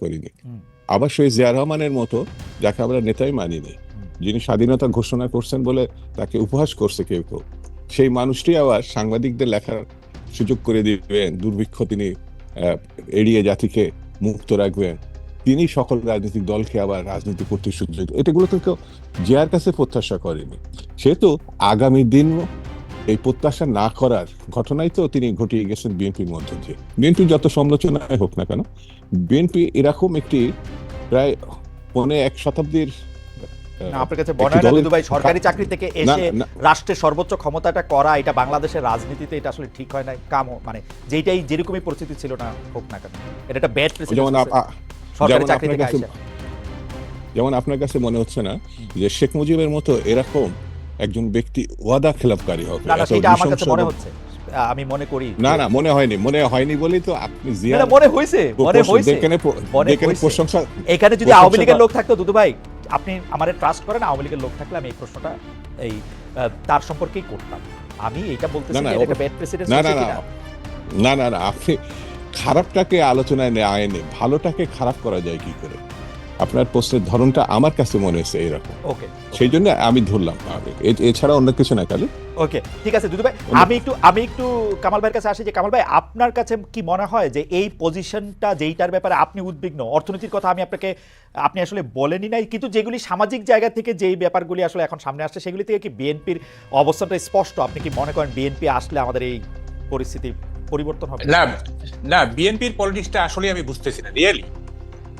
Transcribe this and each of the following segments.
করিনি। আবার সেই জিয়া রহমানের মতো, যাকে আমরা নেতাই মানিনি যিনি স্বাধীনতা ঘোষণা করছেন বলে তাকে উপহাস করছে কেউ কেউ, সেই মানুষটি আবার সাংবাদিকদের লেখার সুযোগ করে দিবেন, দুর্ভিক্ষ তিনি এড়িয়ে জাতিকে মুক্ত রাখবেন। তিনি সকল রাজনৈতিক দলকে আবার রাজনীতি করতে সুযোগ এটাগুলো তো কেউ জিয়ার কাছে প্রত্যাশা করেনি। সেহেতু আগামী দিন এই প্রত্যাশা না করার ঘটনাই তো তিনি ঘটিয়ে গেছেন বিএনপির মধ্যে দিয়ে। বিএনপি যত সমালোচনায় হোক না কেন বিএনপি এরকম একটি প্রায় পৌনে এক শতাব্দীর আপনার কাছে একটি মনে না দলের- দুদু ভাই সরকারি চাকরি থেকে এসে রাষ্ট্রের সর্বোচ্চ ক্ষমতাটা করা এটা বাংলাদেশের রাজনীতিতে এটা আসলে ঠিক হয় না কামও মানে যেটাই যেরকমই পরিস্থিতি ছিল না হোক না কেন। এটা একটা ব্যাড যেমন সরকারি চাকরি থেকে যেমন আপনার কাছে মনে হচ্ছে না যে শেখ মুজিবের মতো এরকম একজন ব্যক্তি ওয়াদা খেলাপকারী হবে আমার কাছে মনে হচ্ছে। আমি মনে করি না না মনে হয়নি মনে হয়নি বলেই তো আপনি জিয়া মনে হয়েছে মনে মনে হয়েছে। প্রশংসা এখানে যদি আওয়ামী লীগের লোক থাকতো দুদু ভাই আপনি আমারে ট্রাস্ট করেন আওয়ামী লীগের লোক থাকলে আমি এই প্রশ্নটা এই তার সম্পর্কেই করতাম। আমি এটা বলতেছি না, যে এটা ব্যাড প্রেসিডেন্ট না না না না না না আপনি খারাপটাকে আলোচনায় নেয় আয়নে ভালোটাকে খারাপ করা যায় কি করে? আপনার প্রশ্নের ধরনটা আমার কাছে মনে হয়েছে এরকম ওকে। সেই জন্য আমি ধরলাম এছাড়া অন্য কিছু না খালি ওকে ঠিক আছে দুদু ভাই আমি একটু আমি একটু কামাল ভাইয়ের কাছে আসি যে কামাল ভাই আপনার কাছে কি মনে হয় যে এই পজিশনটা যেইটার ব্যাপারে আপনি উদ্বিগ্ন অর্থনীতির কথা আমি আপনাকে আপনি আসলে বলেনি নাই কিন্তু যেগুলি সামাজিক জায়গা থেকে যেই ব্যাপারগুলি আসলে এখন সামনে আসছে সেগুলি থেকে কি বিএনপির অবস্থানটা স্পষ্ট? আপনি কি মনে করেন বিএনপি আসলে আমাদের এই পরিস্থিতি পরিবর্তন হবে? না না বিএনপির পলিটিক্সটা আসলে আমি বুঝতেছি না রিয়েলি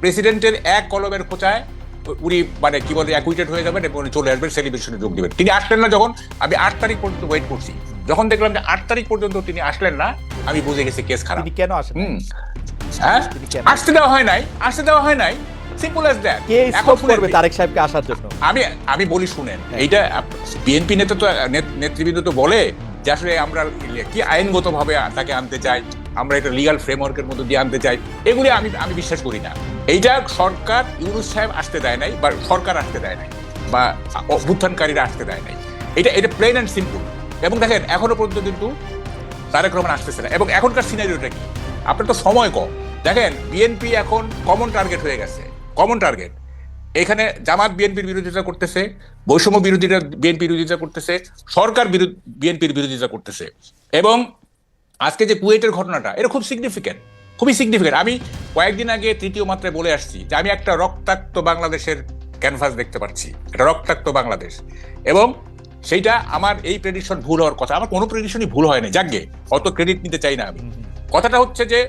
প্রেসিডেন্টের এক কলমের খোঁচায় উনি মানে কি বলে অ্যাকুইটেড হয়ে যাবেন এবং চলে আসবেন সেলিব্রেশনে যোগ দিবেন। তিনি আসলেন না যখন আমি আট তারিখ পর্যন্ত ওয়েট করছি। যখন দেখলাম যে আট তারিখ পর্যন্ত তিনি আসলেন না আমি বুঝে গেছি কেস খারাপ। তিনি কেন আসেন? হুম। হ্যাঁ? আসতে দেওয়া হয় নাই আসতে দেওয়া হয় নাই। সিম্পল অ্যাজ দ্যাট কে স্কোপ করবে তারেক সাহেবকে আসার জন্য? আমি আমি বলি শুনেন হ্যাঁ। এইটা বিএনপি নেতা তো নেতৃবৃন্দ তো বলে যে আসলে আমরা কি আইনগত ভাবে তাকে আনতে চাই আমরা এটা লিগাল ফ্রেমওয়ার্কের মধ্যে দিয়ে আনতে চাই এগুলি আমি আমি বিশ্বাস করি না। এইটা সরকার ইউনুস সাহেব আসতে দেয় নাই, বা সরকার আসতে দেয় নাই, বা অভ্যুত্থানকারীরা আসতে দেয় নাই। এটা এটা প্লেন অ্যান্ড সিম্পল এবং দেখেন, এখনও পর্যন্ত কিন্তু তারেক রহমান আসতেছে না। এবং এখনকার সিনারিওটা কি? আপনার তো সময় কম। দেখেন বিএনপি এখন কমন টার্গেট হয়ে গেছে। কমন টার্গেট এখানে জামাত বিএনপির বিরোধিতা করতেছে, বৈষম্য বিরোধীরা বিএনপি বিরোধিতা করতেছে, সরকার বিরোধী বিএনপির বিরোধিতা করতেছে। এবং আজকে যে কুয়েটের ঘটনাটা, এটা খুব সিগনিফিক্যান্ট খুবই সিগনিফিকেন্ট আমি কয়েকদিন আগে তৃতীয় মাত্রায় বলে আসছি যে আমি একটা রক্তাক্ত বাংলাদেশের ক্যানভাস দেখতে পাচ্ছি। এটা রক্তাক্ত বাংলাদেশ। এবং সেইটা আমার এই প্রেডিকশন ভুল হওয়ার কথা। আমার কোনো প্রেডিকশনই ভুল হয়নি। যাকে অত ক্রেডিট নিতে চাই না আমি। কথাটা হচ্ছে যে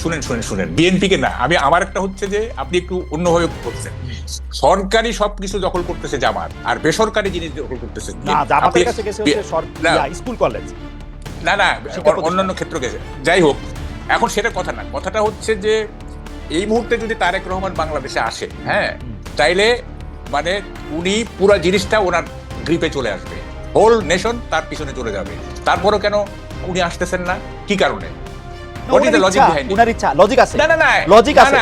শুনেন শুনেন শুনেন। বিএনপি কে না আমি আমার একটা হচ্ছে যে আপনি একটু অন্যভাবে করছেন সরকারি সবকিছু দখল করতেছে জামাত আর বেসরকারি জিনিস দখল করতেছে স্কুল কলেজ। না না অন্যান্য ক্ষেত্র গেছে। যাই হোক এখন সেটা কথা না। কথাটা হচ্ছে যে এই মুহূর্তে যদি তারেক রহমান বাংলাদেশে আসে হ্যাঁ তাইলে মানে উনি পুরো জিনিসটা ওনার গ্রিপে চলে আসবে। হোল নেশন তার পিছনে চলে যাবে। তারপরও কেন উনি আসতেছেন না? কি কারণে? উনার ইচ্ছা লজিক আছে. না না না লজিক আছে.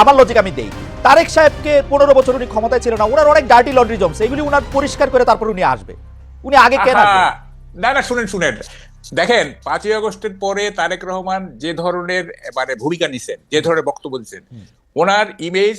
আমার লজিক আমি দেই। তারেক সাহেবকে পনেরো বছর উনি ক্ষমতায় ছিল না। ওনার অনেক ডার্টি লন্ড্রি জমছে এগুলি উনার পরিষ্কার করে তারপর উনি আসবে। উনি আগে কেন না না শুনেন শুনেন। দেখেন পাঁচই আগস্টের পরে তারেক রহমান যে ধরনের মানে ভূমিকা নিছেন যে ধরনের বক্তব্য দিচ্ছেন ওনার ইমেজ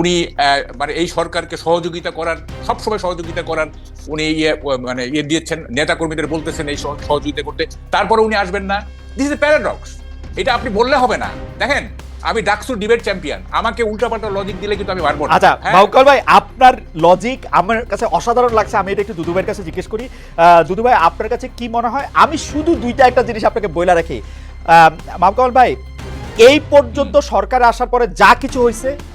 উনি মানে এই সরকারকে সহযোগিতা করার সবসময় সহযোগিতা করার উনি ইয়ে মানে ইয়ে দিয়েছেন নেতা কর্মীদের বলতেছেন এই সহযোগিতা করতে। তারপরে উনি আসবেন না। দিস ইজ এ প্যারাডক্স এটা আপনি বললে হবে না। দেখেন আমি ডাকসুর ডিবেট চ্যাম্পিয়ন আমাকে উল্টাপাল্টা লজিক দিলে কিন্তু আমি পারব আচ্ছা হ্যাঁ? মাউকাল ভাই আপনার লজিক আমার কাছে অসাধারণ লাগছে। আমি এটা একটু দুদু ভাইয়ের কাছে জিজ্ঞেস করি। দুদু ভাই আপনার কাছে কি মনে হয়? আমি শুধু দুইটা একটা জিনিস আপনাকে বইলা রাখি। মাউকাল ভাই এই পর্যন্ত সরকার আসার পরে যা কিছু হয়েছে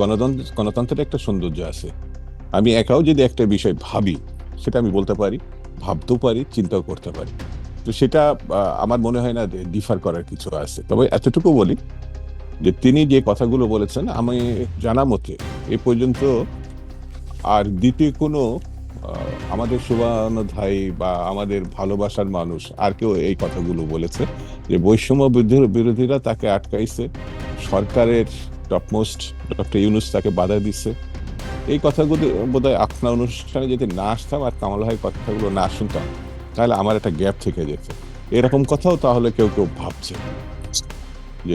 গণতন্ত্র গণতন্ত্রের একটা সৌন্দর্য আছে। আমি একাও যদি একটা বিষয় ভাবি, সেটা আমি বলতে পারি, ভাবতেও পারি, চিন্তাও করতে পারি। তো সেটা আমার মনে হয় না ডিফার করার কিছু আছে। তবে এতটুকু বলি যে তিনি যে কথাগুলো বলেছেন, আমি জানা মতে এ পর্যন্ত আর দ্বিতীয় কোনো আমাদের শুভানুধ্যায়ী বা আমাদের ভালোবাসার মানুষ আর কেউ এই কথাগুলো বলেছে যে বৈষম্য বিরোধী- বিরোধীরা তাকে আটকাইছে। সরকারের টপমোস্ট ডক্টর ইউনুস তাকে বাধা দিচ্ছে এই কথাগুলো বোধ হয় আপনার অনুষ্ঠানে যদি না আসতাম আর কামাল ভাইয়ের কথাগুলো না শুনতাম, তাহলে আমার একটা গ্যাপ থেকে যেত। এরকম কথাও তাহলে কেউ কেউ ভাবছে। যে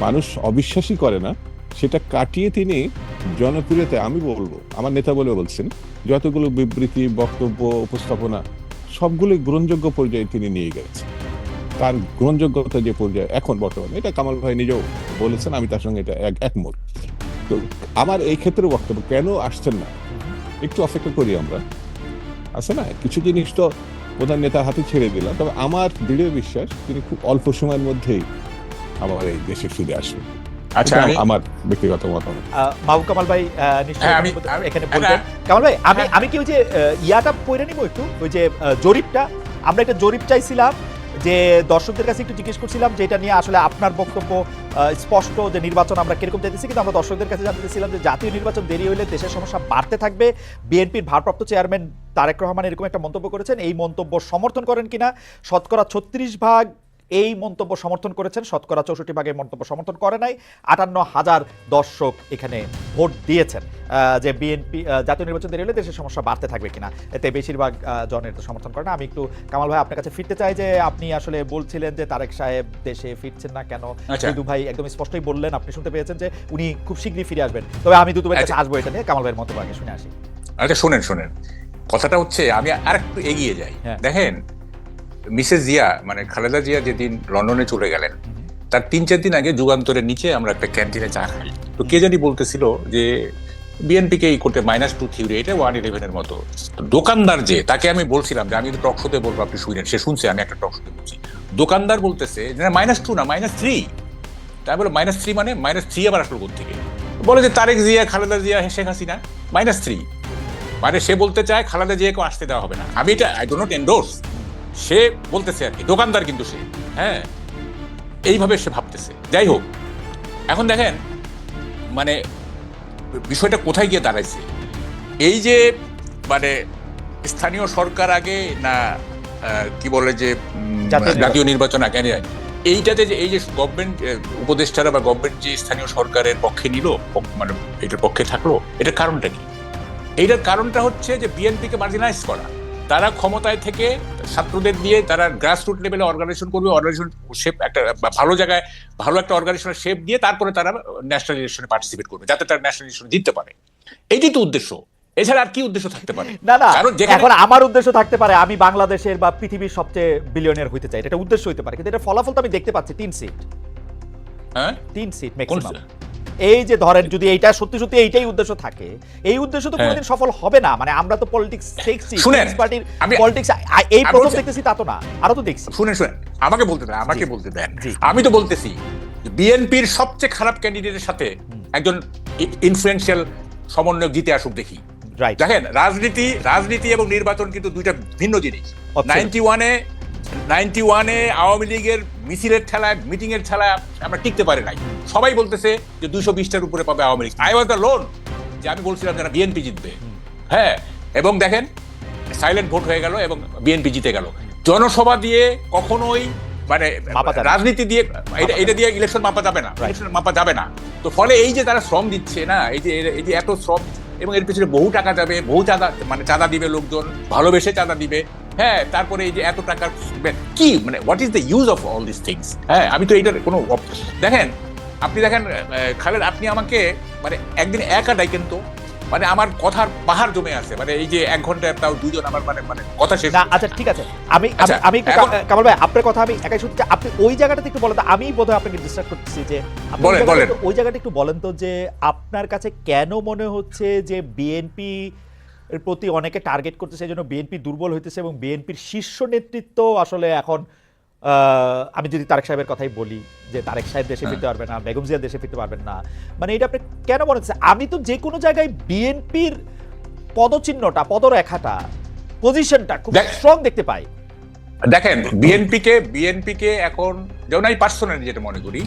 মানুষ অবিশ্বাসই করে না, সেটা কাটিয়ে তিনি জনপ্রিয়তা আমি বলব, আমার নেতা বলে বলছেন, যতগুলো বিবৃতি, বক্তব্য, উপস্থাপনা, সবগুলো গ্রহণযোগ্য পর্যায়ে তিনি নিয়ে গেছেন। তার গ্রহণযোগ্যতা যে পর্যায়ে এখন বর্তমানে, এটা কামাল ভাই নিজেও বলেছেন, আমি তার সঙ্গে এটা এক- একমত। তো আমার এই ক্ষেত্রে বক্তব্য, কেন আসছেন না? একটু অপেক্ষা করি আমরা। আছে না? কিছু জিনিস তো প্রধান নেতার হাতে ছেড়ে দিলাম, তবে আমার দৃঢ় বিশ্বাস, তিনি খুব অল্প সময়ের মধ্যেই আমার এই দেশে ফিরে আসবেন আচ্ছা আমার ব্যক্তিগত মতামত। মাহবুব কামাল ভাই নিশ্চয়ই হ্যাঁ, এখানে আমি- এখানে হ্যাঁ, বলবেন কামাল ভাই আমি হ্যাঁ। আমি কি ওই যে ইয়াটা পড়ে নিব একটু? ওই যে জরিপটা। আমরা একটা জরিপ চাইছিলাম যে দর্শকদের কাছে একটু জিজ্ঞেস করছিলাম যে এটা নিয়ে আসলে আপনার বক্তব্য স্পষ্ট যে নির্বাচন আমরা কীরকম চাইতেছি কিন্তু আমরা দর্শকদের কাছে জানতে চাইছিলাম যে জাতীয় নির্বাচন দেরি হলে দেশের সমস্যা বাড়তে থাকবে। বিএনপির ভারপ্রাপ্ত চেয়ারম্যান তারেক রহমান এরকম একটা মন্তব্য করেছেন। এই মন্তব্য সমর্থন করেন কিনা? শতকরা ছত্রিশ ভাগ এই মন্তব্য সমর্থন করেছেন শতকরা চৌষট্টি ভাগের মন্তব্য সমর্থন করে নাই আটান্ন হাজার দর্শক এখানে ভোট দিয়েছেন। যে বিএনপি জাতীয় নির্বাচন দেরি হলে দেশের সমস্যা বাড়তে থাকবে কিনা এতে বেশিরভাগ জনের তো সমর্থন করে না। আমি একটু কামাল ভাই আপনার কাছে ফিরতে চাই যে আপনি আসলে বলছিলেন যে তারেক সাহেব দেশে ফিরছেন না কেন? আচ্ছা। দুদু ভাই একদম স্পষ্টই বললেন আপনি শুনতে পেয়েছেন যে উনি খুব শীঘ্রই ফিরে আসবেন। তবে আমি দুদু ভাইয়ের কাছে আচ্ছা। আসব এটা নিয়ে কামাল ভাইয়ের মন্তব্য আগে শুনে আসি। আচ্ছা শোনেন শোনেন। কথাটা হচ্ছে আমি আর একটু এগিয়ে যাই। হ্যাঁ। দেখেন মিসেস জিয়া মানে খালেদা জিয়া যেদিন লন্ডনে চলে গেলেন, তার তিন চার দিন আগে যুগান্তরের নিচে আমরা একটা ক্যান্টিনে চা খাই। তো কে জানি বলতেছিল যে বিএনপিকে এই করতে মাইনাস টু থিওরি এটা ওয়ান ইলেভেনের মতো। দোকানদার যে, তাকে আমি বলছিলাম যে, আমি টক শোতে বলব, আপনি শুনেন সে শুনছে, আমি একটা টক শোতে বলছি। দোকানদার বলতেছে, যে মাইনাস টু না মাইনাস থ্রি তাই বলে মাইনাস থ্রি মানে মাইনাস থ্রি আবার আসলো থেকে বলে যে, তারেক জিয়া, খালেদা জিয়া, শেখ হাসিনা মাইনাস থ্রি মানে সে বলতে চায়, খালেদা জিয়াকে আসতে দেওয়া হবে না। আমি এটা আই ডো নট এন্ডোর্স সে বলতেছে আর কি দোকানদার কিন্তু সে হ্যাঁ? এইভাবে সে ভাবতেছে। যাই হোক এখন দেখেন মানে বিষয়টা কোথায় গিয়ে দাঁড়াইছে? এই যে মানে স্থানীয় সরকার আগে না কি বলে যে জাতীয় নির্বাচন। আগে এইটাতে যে এই যে গভর্নমেন্ট উপদেষ্টারা বা গভর্নমেন্ট যে স্থানীয় সরকারের পক্ষে নিল মানে এটার পক্ষে থাকল এটার কারণটা কি? এইটার কারণটা হচ্ছে যে বিএনপিকে মার্জিনাইজ করা। তারা ক্ষমতায় থেকে ছাত্রদের দিয়ে তারা গ্রাসরুট লেভেলে অর্গানাইজেশন করবে অর্গানাইজেশন শেপ একটা ভালো জায়গায় ভালো একটা অর্গানাইজেশনের শেপ দিয়ে তারপরে তারা ন্যাশনাল ইলেকশনে পার্টিসিপেট করবে যাতে তারা ন্যাশনাল ইলেকশনে জিততে পারে। এইটাই তো উদ্দেশ্য। এছাড়া আর কি উদ্দেশ্য থাকতে পারে? না না কারণ এখন আমার উদ্দেশ্য থাকতে পারে আমি বাংলাদেশের বা পৃথিবীর সবচেয়ে বিলিয়নের হইতে চাই। এটা উদ্দেশ্য হইতে পারে কিন্তু এটা ফলাফল তো আমি দেখতে পাচ্ছি তিন সিট হ্যাঁ? তিন সিট কোন ম্যাক্সিমাম এই যে ধরেন যদি এইটা সত্যি সত্যি এইটাই উদ্দেশ্য থাকে এই উদ্দেশ্য তো হ্যাঁ। কোনোদিন সফল হবে না। মানে আমরা তো পলিটিক্স দেখছি পার্টির পলিটিক্স এই প্রথম দেখতেছি তা তো না আরও তো দেখছি। শুনেন শুনেন আমাকে বলতে দেন আমাকে বলতে দেন। আমি তো বলতেছি বিএনপির সবচেয়ে খারাপ ক্যান্ডিডেটের সাথে একজন ইনফ্লুয়েন্সিয়াল সমন্বয়ক জিতে আসুক দেখি। রাইট দেখেন রাজনীতি রাজনীতি এবং নির্বাচন কিন্তু দুইটা ভিন্ন জিনিস। নাইনটি ওয়ানে নাইনটি ওয়ানে আওয়ামী লীগের মিছিলের ঠেলায় মিটিং এর ঠেলায় আমরা টিকতে পারি নাই। সবাই বলতেছে যে দুশো বিশটার উপরে পাবে Awami League. I was the lone যে আমি বলছিলাম যারা বিএনপি জিতবে। হ্যাঁ এবং দেখেন সাইলেন্ট ভোট হয়ে গেল এবং বিএনপি জিতে গেল। জনসভা দিয়ে কখনোই মানে। রাজনীতি দিয়ে এটা এটা দিয়ে ইলেকশন মাপা যাবে না। ইলেকশন মাপা যাবে না। তো ফলে এই যে তারা শ্রম দিচ্ছে না এই যে এই যে এত শ্রম এবং এর পিছনে বহু টাকা যাবে বহু চাঁদা মানে চাঁদা দিবে লোকজন ভালোবেসে চাঁদা দিবে। হ্যাঁ তারপরে এই যে এত টাকার কি? মানে what is the use of all this things হ্যাঁ আমি তো এটার কোনো দেখেন আপনি দেখেন খালেদ আপনি আমাকে মানে একদিন একা ডাইকেন তো মানে আমার কথার পাহাড় জমে আছে। মানে এই যে এক ঘণ্টা তাও দুজন আমার মানে মানে কথা শেষ না আচ্ছা ঠিক আছে। আমি আমি আচ্ছা, কামাল ভাই আপনার কথা আমি একাই শুনতে আপনি ওই জায়গাটাতে একটু বলেন আমি বোধহয় আপনাকে ডিস্টার্ব করতেছি যে বলেন, বলেন। ওই জায়গাটা একটু বলেন তো যে আপনার কাছে কেন মনে হচ্ছে যে বিএনপি এর প্রতি অনেকে টার্গেট করতেছে এই জন্য বিএনপি দুর্বল হইতেছে এবং বিএনপির শীর্ষ নেতৃত্ব আসলে এখন আমি যদি তারেক সাহেবের কথাই বলি যে তারেক সাহেব দেশে হ্যাঁ। ফিরতে পারবে না বেগম জিয়া দেশে ফিরতে পারবেন না মানে এটা আপনি কেন মনে হচ্ছে আমি তো যে কোনো জায়গায় বিএনপির পদচিহ্নটা পদরেখাটা পজিশনটা খুব স্ট্রং দেখতে পাই দেখেন বিএনপি কে বিএনপি কে এখন যেমন আমি পার্সোনালি যেটা মনে করি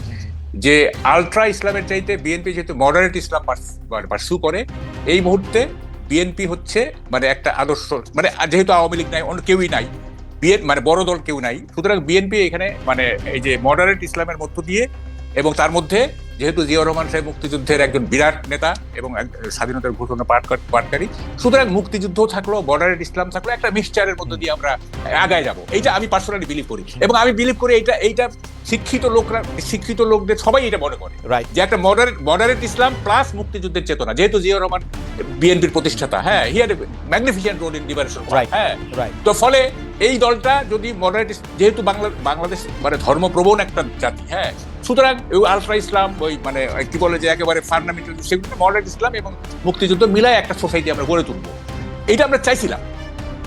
যে আলট্রা ইসলামের চাইতে বিএনপি যেহেতু মডারেট ইসলাম পার্সু করে এই মুহূর্তে বিএনপি হচ্ছে মানে একটা আদর্শ মানে যেহেতু আওয়ামী লীগ নাই, অন্য কেউই নাই বিএন মানে বড় দল কেউ নাই। সুতরাং বিএনপি এখানে মানে এই যে মডারেট ইসলামের মধ্য দিয়ে এবং তার মধ্যে যেহেতু জিয়াউর রহমান সাহেব মুক্তিযুদ্ধের একজন বিরাট নেতা এবং স্বাধীনতার ঘোষণা পাঠ পাঠকারী সুতরাং মুক্তিযুদ্ধ থাকল বর্ডারের ইসলাম থাকল একটা মিক্সচারের মধ্যে দিয়ে আমরা আগায় যাব। এইটা আমি পার্সোনালি বিলিভ করি। এবং আমি বিলিভ করি এইটা এইটা শিক্ষিত লোকরা শিক্ষিত লোকদের সবাই এটা মনে করে। রাইট যে একটা মডারেট মডারেট ইসলাম প্লাস মুক্তিযুদ্ধের চেতনা। যেহেতু জিয়াউর রহমান বিএনপির প্রতিষ্ঠাতা হ্যাঁ he had magnificent role in liberation. হ্যাঁ। রাইট তো ফলে এই দলটা যদি মডারেট যেহেতু বাংলা বাংলাদেশ মানে ধর্মপ্রবণ একটা জাতি হ্যাঁ সুতরাং ওই আলট্রা ইসলাম ওই মানে কি বলে যে একেবারে ফান্ডামেন্টাল সেগুলো মডারেট ইসলাম এবং মুক্তিযুদ্ধ মিলায় একটা সোসাইটি আমরা গড়ে তুলবো। এইটা আমরা চাইছিলাম।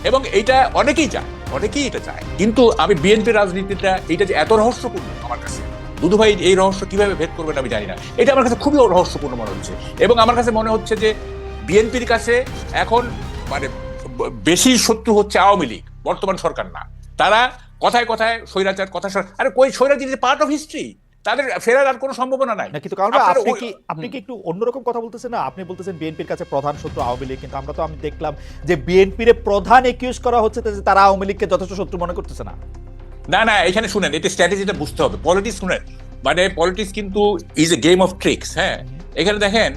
এবং এইটা অনেকেই চায়, অনেকেই এটা চায়। কিন্তু আমি বিএনপি রাজনীতিটা, এইটা যে এত রহস্যপূর্ণ আমার কাছে, দুদু ভাই এই রহস্য কীভাবে ভেদ করবেন আমি জানি না। এটা আমার কাছে খুবই রহস্যপূর্ণ মনে হচ্ছে। এবং আমার কাছে মনে হচ্ছে যে বিএনপির কাছে এখন মানে বেশি শত্রু হচ্ছে আওয়ামী লীগ, বর্তমান সরকার না। তারা কথায় কথায় স্বৈরাচার, কথা আরে কই স্বৈরাচার পার্ট অফ হিস্ট্রি তাদের ফেরার আর কোনো সম্ভাবনা নাই। কিন্তু কারণ আপনি কি আপনি কি একটু অন্যরকম কথা বলতেছেন? না আপনি বলতেছেন বিএনপির কাছে প্রধান শত্রু আওয়ামী লীগ কিন্তু আমরা তো আমি দেখলাম যে বিএনপির প্রধান একিউজ করা হচ্ছে যে তারা আওয়ামী লীগকে যথেষ্ট শত্রু মনে করতেছে না। না না এখানে শুনেন এটা স্ট্র্যাটেজিটা বুঝতে হবে। পলিটিক্স শুনেন। মানে পলিটিক্স কিন্তু is a game of tricks হ্যাঁ? এখানে দেখেন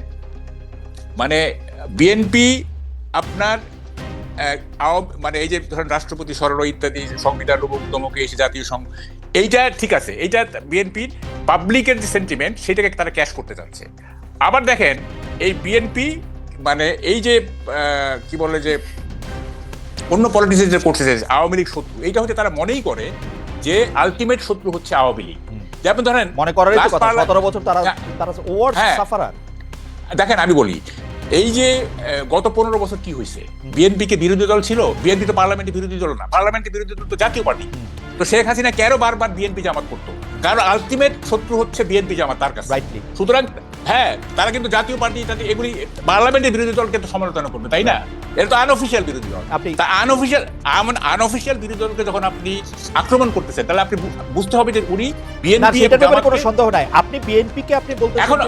মানে বিএনপি আপনার মানে এই যে ধরেন রাষ্ট্রপতি সরল ইত্যাদি সংবিধান তমকে এসে জাতীয় এইটা ঠিক আছে এইটা বিএনপির পাবলিকের যে সেন্টিমেন্ট সেটাকে তারা ক্যাশ করতে চাচ্ছে। আবার দেখেন এই বিএনপি মানে এই যে কি বলে যে অন্য পলিটিক্স করতে চাইছে আওয়ামী লীগ শত্রু এইটা হচ্ছে তারা মনেই করে যে আলটিমেট শত্রু হচ্ছে আওয়ামী লীগ। যেমন ধরেন মনে last কথা parliament- সতেরো বছর তারা হ্যাঁ। তারা ওয়ার্ড হ্যাঁ। সাফারার দেখেন আমি বলি এই যে গত পনেরো বছর কি হয়েছে? বিএনপি কে বিরোধী দল ছিল? বিএনপি তো পার্লামেন্টে বিরোধী দল না পার্লামেন্টে বিরোধী দল তো জাতীয় পার্টি। তো শেখ হাসিনা কেন বারবার বিএনপি জামাত করতো? কারণ আলটিমেট শত্রু হচ্ছে বিএনপি জামাত তার কাছে। রাইটলি সুতরাং হ্যাঁ তারা কিন্তু জাতীয় পার্টি তাদের এগুলি পার্লামেন্টের বিরোধী দলকে তো সমালোচনা করবে তাই না? এটা তো আনঅফিসিয়াল বিরোধী দল। আপনি- তা আনঅফিসিয়াল আনঅফিসিয়াল বিরোধী দলকে যখন আপনি আক্রমণ করতেছেন তাহলে আপনি বুঝতে হবে যে উনি বিএনপি কোনো সন্দেহ নাই। আপনি বিএনপি কে আপনি বলতে এখন